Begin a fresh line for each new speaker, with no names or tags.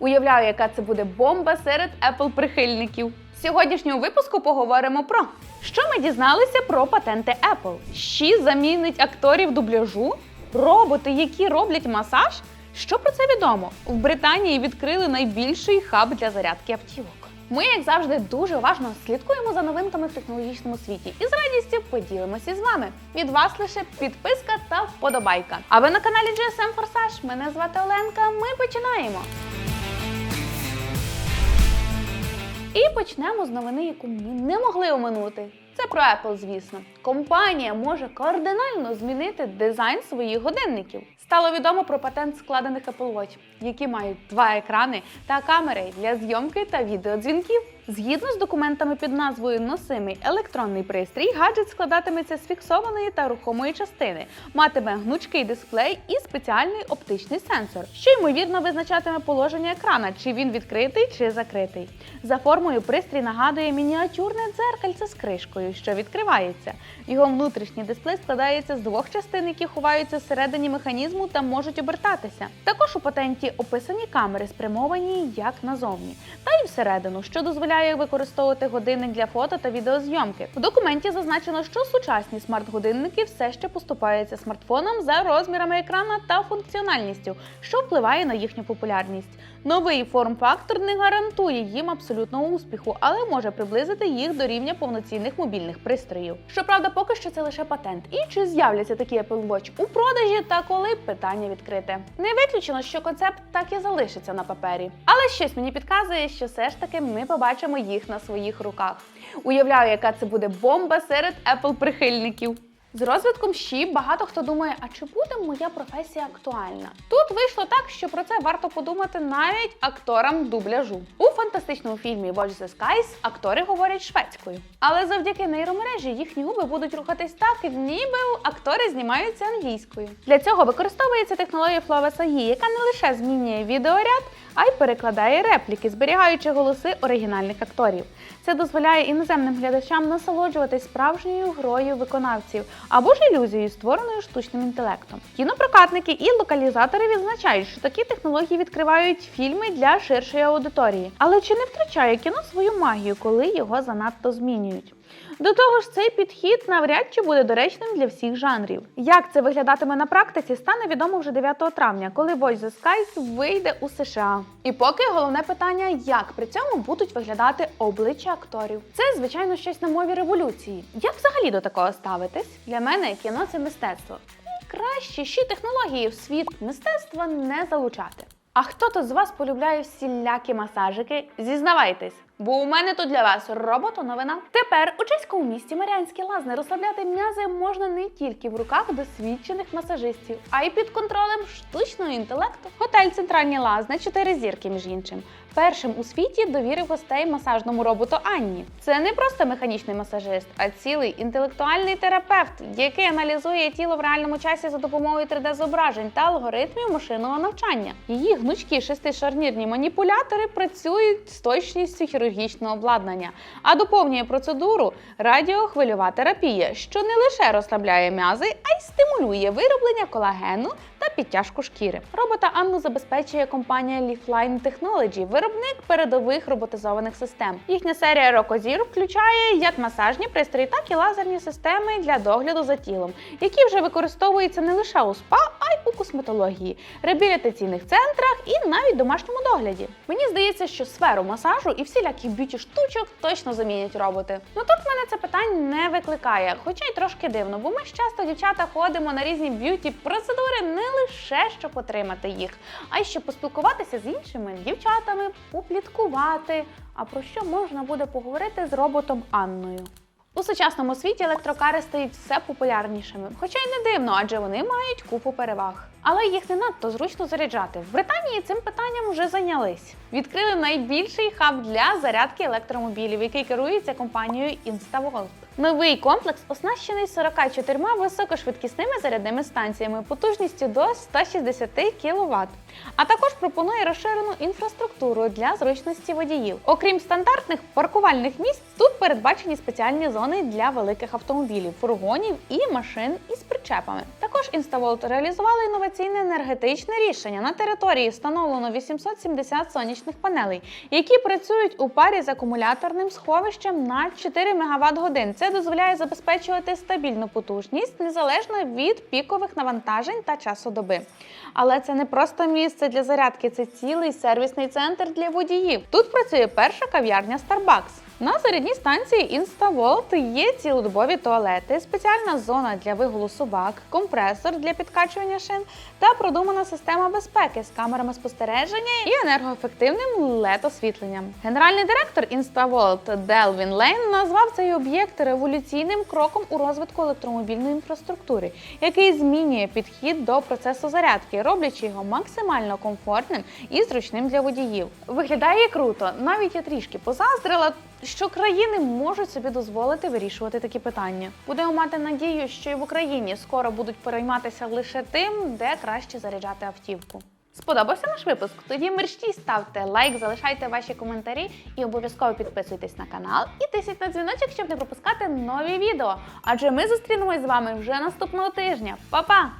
Уявляю, яка це буде бомба серед Apple прихильників. В сьогоднішньому випуску поговоримо про що ми дізналися про патенти Apple. Щі замінить акторів дубляжу, роботи, які роблять масаж. Що про це відомо? В Британії відкрили найбільший хаб для зарядки автівок. Ми, як завжди, дуже уважно слідкуємо за новинками в технологічному світі і з радістю поділимося з вами. Від вас лише підписка та вподобайка. А ви на каналі GSM Форсаж. Мене звати Оленка. Ми починаємо. І почнемо з новини, яку ми не могли оминути. Це про Apple, звісно. Компанія може кардинально змінити дизайн своїх годинників. Стало відомо про патент складених Apple Watch, які мають два екрани та камери для зйомки та відеодзвінків. Згідно з документами під назвою Носимий електронний пристрій, гаджет складатиметься з фіксованої та рухомої частини, матиме гнучкий дисплей і спеціальний оптичний сенсор, що ймовірно визначатиме положення екрана, чи він відкритий чи закритий. За формою пристрій нагадує мініатюрне дзеркальце з кришкою, що відкривається. Його внутрішній дисплей складається з двох частин, які ховаються всередині механізму та можуть обертатися. Також у патенті описані камери, спрямовані як назовні, та й всередину, що дозволяє використовувати годинник для фото та відеозйомки. В документі зазначено, що сучасні смарт-годинники все ще поступаються смартфоном за розмірами екрана та функціональністю, що впливає на їхню популярність. Новий форм-фактор не гарантує їм абсолютного успіху, але може приблизити їх до рівня повноцінних мобільних пристроїв. Щоправда, поки що це лише патент. І чи з'являться такі Apple Watch у продажі та коли питання відкрите. Не виключено, що концепт так і залишиться на папері. Але щось мені підказує, що все ж таки ми побачимо їх на своїх руках. Уявляю, яка це буде бомба серед Apple прихильників. З розвитком щі багато хто думає, а чи буде моя професія актуальна? Тут вийшло так, що про це варто подумати навіть акторам дубляжу. У фантастичному фільмі Watch the Skies актори говорять шведською. Але завдяки нейромережі їхні губи будуть рухатись так, ніби актори знімаються англійською. Для цього використовується технологія Flawless AI, яка не лише змінює відеоряд, а й перекладає репліки, зберігаючи голоси оригінальних акторів. Це дозволяє іноземним глядачам насолоджуватись справжньою грою виконавців або ж ілюзією, створеною штучним інтелектом. Кінопрокатники і локалізатори відзначають, що такі технології відкривають фільми для ширшої аудиторії. Але чи не втрачає кіно свою магію, коли його занадто змінюють? До того ж, цей підхід навряд чи буде доречним для всіх жанрів. Як це виглядатиме на практиці, стане відомо вже 9 травня, коли Watch the Skies вийде у США. І поки головне питання, як при цьому будуть виглядати обличчя акторів. Це, звичайно, щось на мові революції. Як взагалі до такого ставитись? Для мене кіно це мистецтво. Краще ще технології в світ мистецтва не залучати. А хто то з вас полюбляє всілякі масажики? Зізнавайтесь, бо у мене тут для вас робота новина. Тепер у чеському місті Маріанські лазни розслабляти м'язи можна не тільки в руках досвідчених масажистів, а й під контролем штучного інтелекту. Готель Центральні лазни, 4 зірки, між іншим. Першим у світі довірив гостей масажному роботу Анні. Це не просто механічний масажист, а цілий інтелектуальний терапевт, який аналізує тіло в реальному часі за допомогою 3D-зображень та алгоритмів машинного навчання. Її гнучкі шестишарнірні маніпулятори працюють з точністю хірургічного обладнання, а доповнює процедуру радіохвильова терапія, що не лише розслабляє м'язи, а й стимулює вироблення колагену підтяжку шкіри. Робота Анну забезпечує компанія Leafline Technology, виробник передових роботизованих систем. Їхня серія Rocozir включає як масажні пристрої, так і лазерні системи для догляду за тілом, які вже використовуються не лише у спа, а й у косметології, реабілітаційних центрах і навіть домашньому догляді. Мені здається, що сферу масажу і всіляких б'юті штучок точно замінять роботи. Ну тут мене це питань не викликає, хоча й трошки дивно, бо ми ж часто дівчата ходимо на різні б'юті процедури не лише щоб отримати їх, а й щоб поспілкуватися з іншими дівчатами, попліткувати. А про що можна буде поговорити з роботом Анною? У сучасному світі електрокари стають все популярнішими, хоча й не дивно, адже вони мають купу переваг. Але їх не надто зручно заряджати. В Британії цим питанням вже зайнялись. Відкрили найбільший хаб для зарядки електромобілів, який керується компанією InstaVolt. Новий комплекс оснащений 44 високошвидкісними зарядними станціями потужністю до 160 кВт. А також пропонує розширену інфраструктуру для зручності водіїв. Окрім стандартних паркувальних місць, тут передбачені спеціальні зони для великих автомобілів, фургонів і машин із причепами. Також Інставолт реалізували інноваційне енергетичне рішення. На території встановлено 870 сонячних панелей, які працюють у парі з акумуляторним сховищем на 4 МВт годин. Це дозволяє забезпечувати стабільну потужність незалежно від пікових навантажень та часу доби. Але це не просто місце для зарядки, це цілий сервісний центр для водіїв. Тут працює перша кав'ярня Starbucks. На зарядній станції InstaVolt є цілодобові туалети, спеціальна зона для вигулу собак, компресор для підкачування шин та продумана система безпеки з камерами спостереження і енергоефективним LED-освітленням. Генеральний директор InstaVolt Делвін Лейн назвав цей об'єкт революційним кроком у розвитку електромобільної інфраструктури, який змінює підхід до процесу зарядки, роблячи його максимально комфортним і зручним для водіїв. Виглядає круто, навіть я трішки позаздрила. Що країни можуть собі дозволити вирішувати такі питання? Будемо мати надію, що і в Україні скоро будуть перейматися лише тим, де краще заряджати автівку. Сподобався наш випуск? Тоді мерщій ставте лайк, залишайте ваші коментарі і обов'язково підписуйтесь на канал і тисніть на дзвіночок, щоб не пропускати нові відео. Адже ми зустрінемось з вами вже наступного тижня. Па-па!